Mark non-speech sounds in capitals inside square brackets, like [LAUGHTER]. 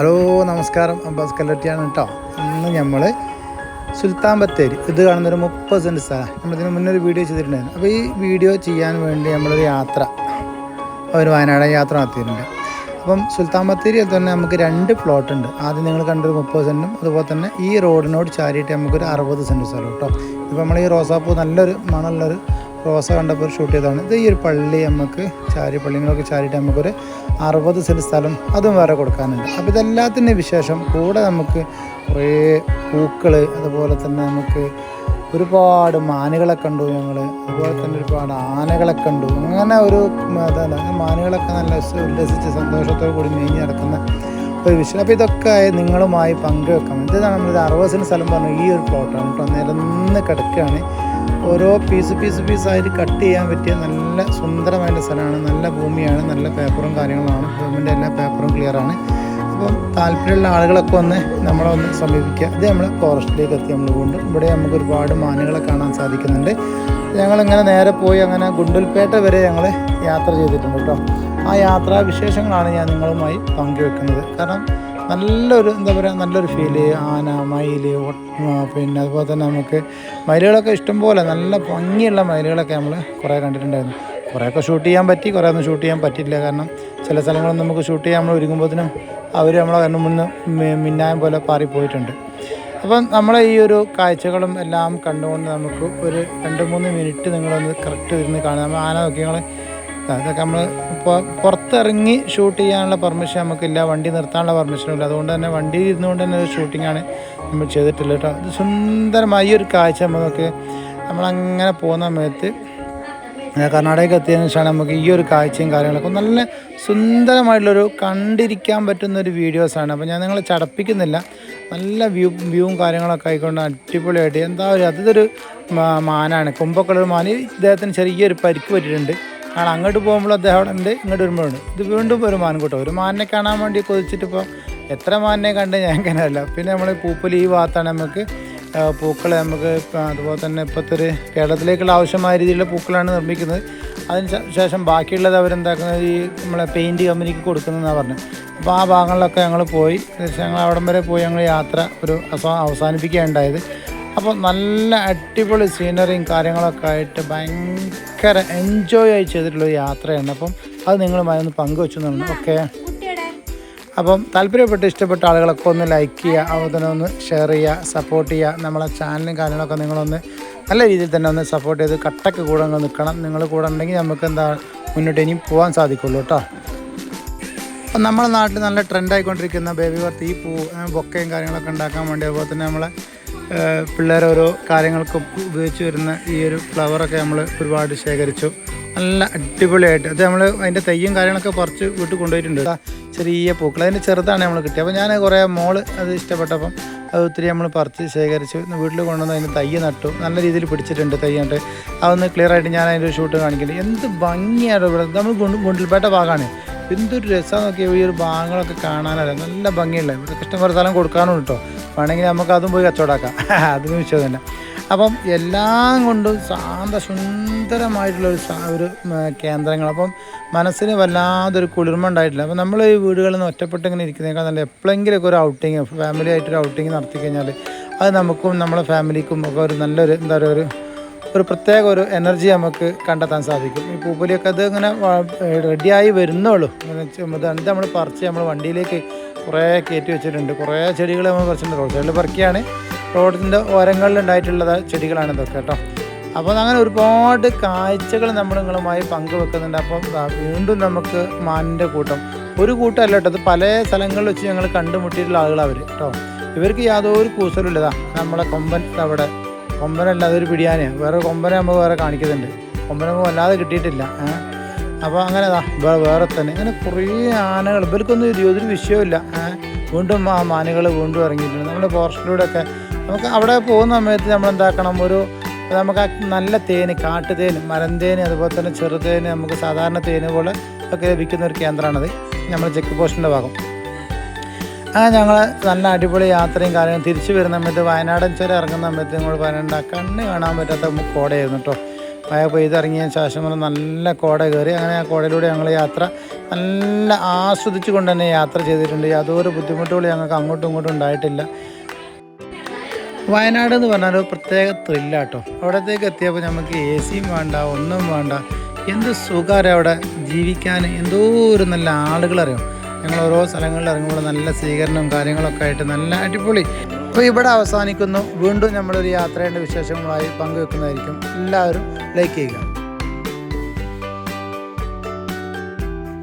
Hello നമസ്കാരം. Abbas കല്ലറ്റിയാണ് കേട്ടോ. ഇന്ന് നമ്മൾ സുൽത്താൻ ബത്തേരി ഇത് കാണുന്നൊരു മുപ്പത് സെന്റ് സ്ഥലം. നമ്മളിതിന് മുന്നേ ഒരു വീഡിയോ ചെയ്തിട്ടുണ്ടായിരുന്നു. അപ്പോൾ ഈ വീഡിയോ ചെയ്യാൻ വേണ്ടി നമ്മളൊരു യാത്ര ഒരു വയനാട് യാത്ര നടത്തിയിട്ടുണ്ട്. അപ്പം സുൽത്താൻ ബത്തേരിയിൽ തന്നെ നമുക്ക് രണ്ട് പ്ലോട്ട് ഉണ്ട് ആദ്യം നിങ്ങൾ കണ്ടൊരു മുപ്പത് സെന്റും അതുപോലെ തന്നെ ഈ റോഡിനോട് ചാരിയിട്ട് നമുക്കൊരു അറുപത് സെന്റ് സ്ഥലം കേട്ടോ. ഇപ്പോൾ നമ്മൾ ഈ റോസാപ്പൂ നല്ലൊരു മണമുള്ളൊരു റോസ കണ്ടപ്പോൾ ഷൂട്ട് ചെയ്തതാണ്. ഇത് ഈ ഒരു പള്ളി നമുക്ക് ചാരി പള്ളികളൊക്കെ ചാരിയിട്ട് നമുക്കൊരു അറുപത് സെന്റ് സ്ഥലം അതും വേറെ കൊടുക്കാനുണ്ട്. അപ്പോൾ ഇതെല്ലാത്തിന്റെ വിശേഷം കൂടെ നമുക്ക് കുറേ പൂക്കൾ അതുപോലെ തന്നെ നമുക്ക് ഒരുപാട് മാനുകളെ കണ്ടു ഞങ്ങൾ അതുപോലെ തന്നെ ഒരുപാട് ആനകളെ കണ്ടു. അങ്ങനെ ഒരു അതാണ്. മാനുകളൊക്കെ നല്ല ഉല്ലസിച്ച് സന്തോഷത്തോടു കൂടി മേഞ്ഞ് നടക്കുന്ന ഒരു വിഷയം. അപ്പോൾ ഇതൊക്കെ നിങ്ങളുമായി പങ്കുവെക്കാം ഇതാണ് നമ്മളിത് അറുപത് സെന്റ് സ്ഥലം പറഞ്ഞു ഈ ഒരു പ്ലോട്ടാണ് കേട്ടോ നിരന്ന് കിടക്കുകയാണ്. ഓരോ പീസ് പീസ് പീസായിട്ട് കട്ട് ചെയ്യാൻ പറ്റിയ നല്ല സുന്ദരമായിട്ടുള്ള സ്ഥലമാണ്. നല്ല ഭൂമിയാണ്. നല്ല പേപ്പറും കാര്യങ്ങളാണ് ഗവൺമെന്റ് എല്ലാ പേപ്പറും ക്ലിയറാണ് അപ്പം താല്പര്യമുള്ള ആളുകളൊക്കെ ഒന്ന് നമ്മളെ ഒന്ന് സമീപിക്കുക. ഇത് നമ്മൾ ഫോറസ്റ്റിലേക്ക് എത്തി നമ്മൾ കൊണ്ട്. ഇവിടെ നമുക്ക് ഒരുപാട് മാനുകളെ കാണാൻ സാധിക്കുന്നുണ്ട്. ഞങ്ങളിങ്ങനെ നേരെ പോയി അങ്ങനെ ഗുണ്ടൽപേട്ട വരെ ഞങ്ങൾ യാത്ര ചെയ്തിട്ടുണ്ട് കേട്ടോ. ആ യാത്രാ വിശേഷങ്ങളാണ് ഞാൻ നിങ്ങളുമായി പങ്കുവെക്കുന്നത്. കാരണം നല്ലൊരു എന്താ പറയുക നല്ലൊരു ഫീൽ ആന മയിൽ പിന്നെ അതുപോലെ തന്നെ നമുക്ക് മയിലുകളൊക്കെ ഇഷ്ടംപോലെ നല്ല ഭംഗിയുള്ള മയിലുകളൊക്കെ നമ്മൾ കുറേ കണ്ടിട്ടുണ്ടായിരുന്നു. കുറേയൊക്കെ ഷൂട്ട് ചെയ്യാൻ പറ്റി കുറേ ഒന്നും ഷൂട്ട് ചെയ്യാൻ പറ്റില്ല കാരണം ചില സ്ഥലങ്ങളൊന്നും നമുക്ക് ഷൂട്ട് ചെയ്യാൻ നമ്മൾ ഒരുങ്ങുമ്പോഴത്തേനും അവർ നമ്മളെ കണ്ണു മുന്ന് മിന്നായം പോലെ പാറിപ്പോയിട്ടുണ്ട്. അപ്പം നമ്മളെ ഈ ഒരു കാഴ്ചകളും എല്ലാം കണ്ടുകൊണ്ട് നമുക്ക് ഒരു രണ്ട് മൂന്ന് മിനിറ്റ് നിങ്ങളൊന്ന് കറക്റ്റ് ഇരുന്ന് കാണുക. നമ്മൾ ആന നോക്കി അതൊക്കെ നമ്മൾ ഇപ്പോൾ പുറത്തിറങ്ങി ഷൂട്ട് ചെയ്യാനുള്ള പെർമിഷൻ നമുക്കില്ല. വണ്ടി നിർത്താനുള്ള പെർമിഷനും ഇല്ല. അതുകൊണ്ട് തന്നെ വണ്ടിയിൽ ഇരുന്നുകൊണ്ട് തന്നെ ഒരു ഷൂട്ടിങ്ങാണ് നമ്മൾ ചെയ്തിട്ടുള്ളത് കേട്ടോ. ഇത് സുന്ദരമായ ഒരു കാഴ്ച നമുക്ക് നമ്മളങ്ങനെ പോകുന്ന സമയത്ത്. കർണാടകയ്ക്ക് എത്തിയതിനു ശേഷമാണ് നമുക്ക് ഈ ഒരു കാഴ്ചയും കാര്യങ്ങളൊക്കെ നല്ല സുന്ദരമായിട്ടുള്ളൊരു കണ്ടിരിക്കാൻ പറ്റുന്ന ഒരു വീഡിയോസാണ് അപ്പോൾ ഞാൻ നിങ്ങളെ ചടപ്പിക്കുന്നില്ല. നല്ല വ്യൂ വ്യൂവും കാര്യങ്ങളൊക്കെ ആയിക്കൊണ്ട് അടിപൊളിയായിട്ട് എന്താ ഒരു അതൊരു മാനാണ്. കുമ്പക്കുള്ള ഒരു മാന്. ഇദ്ദേഹത്തിന് ചെറിയൊരു പരിക്ക് പറ്റിയിട്ടുണ്ട്. കാരണം അങ്ങോട്ട് പോകുമ്പോൾ അദ്ദേഹം അവിടെ ഉണ്ട് ഇങ്ങോട്ട് വരുമ്പോഴുണ്ട് ഇത് വീണ്ടും ഒരു മാൻ ഒരു മാനിനെ കാണാൻ വേണ്ടി കൊതിച്ചിട്ട് ഇപ്പോൾ എത്ര മാനിനെ കണ്ട് ഞാൻ കനല്ല പിന്നെ നമ്മൾ പൂപ്പൽ ഈ ഭാഗത്താണ് നമുക്ക് പൂക്കൾ നമുക്ക് അതുപോലെ തന്നെ ഇപ്പോഴത്തെ ഒരു കേരളത്തിലേക്കുള്ള ആവശ്യമായ രീതിയിലുള്ള പൂക്കളാണ് നിർമ്മിക്കുന്നത്. അതിന് ശേഷം ബാക്കിയുള്ളത് അവരെന്താക്കുന്നത്? ഈ നമ്മളെ പെയിന്റ് കമ്പനിക്ക് കൊടുക്കുന്നതെന്നാണ് പറഞ്ഞത് അപ്പോൾ ആ ഭാഗങ്ങളിലൊക്കെ ഞങ്ങൾ പോയി. ഞങ്ങൾ അവിടം വരെ പോയി ഞങ്ങൾ യാത്ര ഒരു അവസാ അവസാനിപ്പിക്കുകയുണ്ടായത് അപ്പോൾ നല്ല അടിപൊളി സീനറിയും കാര്യങ്ങളൊക്കെ ആയിട്ട് ഭയങ്കര എൻജോയ് ആയി ചെയ്തിട്ടുള്ള ഒരു യാത്രയാണ്. അപ്പം അത് നിങ്ങളുമായി ഒന്ന് പങ്കുവെച്ചു തന്നെ ഓക്കെ അപ്പം താല്പര്യപ്പെട്ട് ഇഷ്ടപ്പെട്ട ആളുകളൊക്കെ ഒന്ന് ലൈക്ക് ചെയ്യുക അതുപോലെ ഒന്ന് ഷെയർ ചെയ്യുക സപ്പോർട്ട് ചെയ്യുക. നമ്മളെ ചാനലും കാര്യങ്ങളൊക്കെ നിങ്ങളൊന്ന് നല്ല രീതിയിൽ തന്നെ ഒന്ന് സപ്പോർട്ട് ചെയ്ത് കട്ടക്ക് കൂടെ അങ്ങ് നിൽക്കണം. നിങ്ങൾ കൂടെ ഉണ്ടെങ്കിൽ നമുക്ക് എന്താ മുന്നോട്ട് ഇനിയും പോകാൻ സാധിക്കുള്ളൂ കേട്ടോ. അപ്പം നമ്മുടെ നാട്ടിൽ നല്ല ട്രെൻഡായിക്കൊണ്ടിരിക്കുന്ന ബേബി വർത്ത് ഈ പൂ ബൊക്കയും കാര്യങ്ങളൊക്കെ ഉണ്ടാക്കാൻ വേണ്ടി അതുപോലെ തന്നെ നമ്മളെ പിള്ളേർ ഓരോ കാര്യങ്ങൾക്കും ഉപയോഗിച്ച് വരുന്ന ഈ ഒരു ഫ്ലവറൊക്കെ നമ്മൾ ഒരുപാട് ശേഖരിച്ചു. നല്ല അടിപൊളിയായിട്ട്. അത് നമ്മൾ അതിന്റെ തെയ്യും കാര്യങ്ങളൊക്കെ പറിച്ച് വീട്ടിൽ കൊണ്ടുപോയിട്ടുണ്ട്. ചെറിയ പൂക്കൾ. അതിന്റെ ചെറുതാണ് നമ്മൾ കിട്ടിയത് അപ്പോൾ ഞാൻ കുറേ മോൾ അത് ഇഷ്ടപ്പെട്ടപ്പം അത് ഒത്തിരി നമ്മൾ പറിച്ച് ശേഖരിച്ച് വീട്ടിൽ കൊണ്ടുവന്ന് അതിന് തയ്യ് നട്ടു. നല്ല രീതിയിൽ പിടിച്ചിട്ടുണ്ട് തയ്യുണ്ട് അതൊന്ന് ക്ലിയർ ആയിട്ട് ഞാൻ അതിന്റെ ഷൂട്ട് കാണിക്കുന്നുണ്ട് എന്ത് ഭംഗിയാണ് ഇവിടെ. നമ്മൾ ഗുണ്ട- ഗുണ്ടിൽപേട്ട ഭാഗമാണ് എന്തൊരു രസമാണ് നോക്കിയാൽ ഈ ഒരു ഭാഗങ്ങളൊക്കെ കാണാനല്ല നല്ല ഭംഗിയുള്ള ഇവിടെ ഇഷ്ടംപോലെ സ്ഥലം കൊടുക്കാനും കേട്ടോ. വേണമെങ്കിൽ നമുക്ക് അതും പോയി കച്ചവടാക്കാം. [LAUGHS] അതിന് വിഷയമല്ല അപ്പം എല്ലാം കൊണ്ടും ശാന്ത സുന്ദരമായിട്ടുള്ള ഒരു ഒരു കേന്ദ്രങ്ങൾ. അപ്പം മനസ്സിന് വല്ലാതൊരു കുളിർമ ഉണ്ടായിട്ടില്ല. അപ്പം നമ്മൾ ഈ വീടുകളിൽ നിന്ന് ഒറ്റപ്പെട്ട് ഇങ്ങനെ ഇരിക്കുന്നതിനേക്കാൾ നല്ല എപ്പോഴെങ്കിലുമൊക്കെ ഒരു ഔട്ടിങ് ഫാമിലി ആയിട്ടൊരു ഔട്ടിങ് നടത്തി കഴിഞ്ഞാൽ അത് നമുക്കും നമ്മളെ ഫാമിലിക്കും ഒക്കെ ഒരു നല്ലൊരു എന്താ പറയുക ഒരു ഒരു പ്രത്യേക ഒരു എനർജി നമുക്ക് കണ്ടെത്താൻ സാധിക്കും. ഈ പൂപ്പൊലിയൊക്കെ അത് ഇങ്ങനെ റെഡിയായി വരുന്നുള്ളൂ ഇത് നമ്മൾ പറിച്ച് നമ്മൾ വണ്ടിയിലേക്ക് കുറേ കയറ്റി വെച്ചിട്ടുണ്ട്. കുറേ ചെടികൾ നമ്മൾ പറിച്ചിട്ടുണ്ട്. റോഡ് സൈഡിൽ പറിക്കുകയാണ്. റോഡിന്റെ ഓരങ്ങളിൽ ഉണ്ടായിട്ടുള്ള ചെടികളാണ് ഇതൊക്കെ കേട്ടോ. അപ്പോൾ അങ്ങനെ ഒരുപാട് കാഴ്ചകൾ നമ്മൾ നിങ്ങളുമായി പങ്കുവെക്കുന്നുണ്ട്. അപ്പം വീണ്ടും നമുക്ക് മാനിന്റെ കൂട്ടം. ഒരു കൂട്ടമല്ല കേട്ടോ. അത് പല സ്ഥലങ്ങളിൽ വെച്ച് ഞങ്ങൾ കണ്ടുമുട്ടിയിട്ടുള്ള ആളുകൾ അവർ കേട്ടോ. ഇവർക്ക് യാതൊരു കൂസലും ഇല്ലതാ നമ്മളെ കൊമ്പൻ അവിടെ കൊമ്പനല്ല അതൊരു പിടിയാന് വേറെ കൊമ്പനെ നമ്മൾ വേറെ കാണിക്കുന്നുണ്ട്. കൊമ്പന നമുക്ക് വല്ലാതെ കിട്ടിയിട്ടില്ല അപ്പോൾ അങ്ങനെ ദാ വേറെ തന്നെ. ഇങ്ങനെ കുറേ ആനകൾ ഇവർക്കൊന്നും ഒരു വിഷയമില്ല വീണ്ടും ആ മാനുകൾ വീണ്ടും ഇറങ്ങിയിട്ടുണ്ട്. നമ്മുടെ ഫോറസ്റ്റിലൂടെ ഒക്കെ നമുക്ക് അവിടെ പോകുന്ന സമയത്ത് നമ്മൾ എന്താക്കണം ഒരു നമുക്ക് ആ നല്ല തേന് കാട്ടുതേന് മരന്തേന് അതുപോലെ തന്നെ ചെറുതേന് നമുക്ക് സാധാരണ തേന് പോലെ ഒക്കെ ലഭിക്കുന്ന ഒരു കേന്ദ്രമാണത്. നമ്മുടെ ചെക്ക് പോസ്റ്റിന്റെ ഭാഗം. ആ ഞങ്ങൾ നല്ല അടിപൊളി യാത്രയും കാര്യങ്ങളും. തിരിച്ചു വരുന്ന സമയത്ത് വയനാടൻ ചുരം ഇറങ്ങുന്ന സമയത്ത് നിങ്ങൾ പറയണ്ട കണ്ണ് കാണാൻ പറ്റാത്ത കോടയായിരുന്നു കേട്ടോ. മഴ പെയ്തിറങ്ങിയ ശേഷം നല്ല കോട കയറി. അങ്ങനെ ആ കോടയിലൂടെ ഞങ്ങൾ യാത്ര നല്ല ആസ്വദിച്ചു കൊണ്ട് തന്നെ യാത്ര ചെയ്തിട്ടുണ്ട്. യാതൊരു ബുദ്ധിമുട്ടുകൾ ഞങ്ങൾക്ക് അങ്ങോട്ടും ഇങ്ങോട്ടും ഉണ്ടായിട്ടില്ല. വയനാട് എന്ന് പറഞ്ഞാൽ ഒരു പ്രത്യേക ത്രില്ലാട്ടോ അവിടത്തേക്ക് എത്തിയപ്പോൾ നമുക്ക് എ സിയും വേണ്ട ഒന്നും വേണ്ട. എന്ത് സുഖമാണ് അവിടെ? ജീവിക്കാൻ എന്തോ ഒരു നല്ല ആളുകളറിയാം? ഞങ്ങൾ ഓരോ സ്ഥലങ്ങളിൽ ഇറങ്ങുമ്പോൾ നല്ല സ്വീകരണവും കാര്യങ്ങളൊക്കെ ആയിട്ട് നല്ല അടിപൊളി. അപ്പോൾ ഇവിടെ അവസാനിക്കുന്നു. വീണ്ടും നമ്മളൊരു യാത്രയുടെ വിശേഷങ്ങളായി പങ്കുവെക്കുന്നതായിരിക്കും. എല്ലാവരും ലൈക്ക് ചെയ്യുക.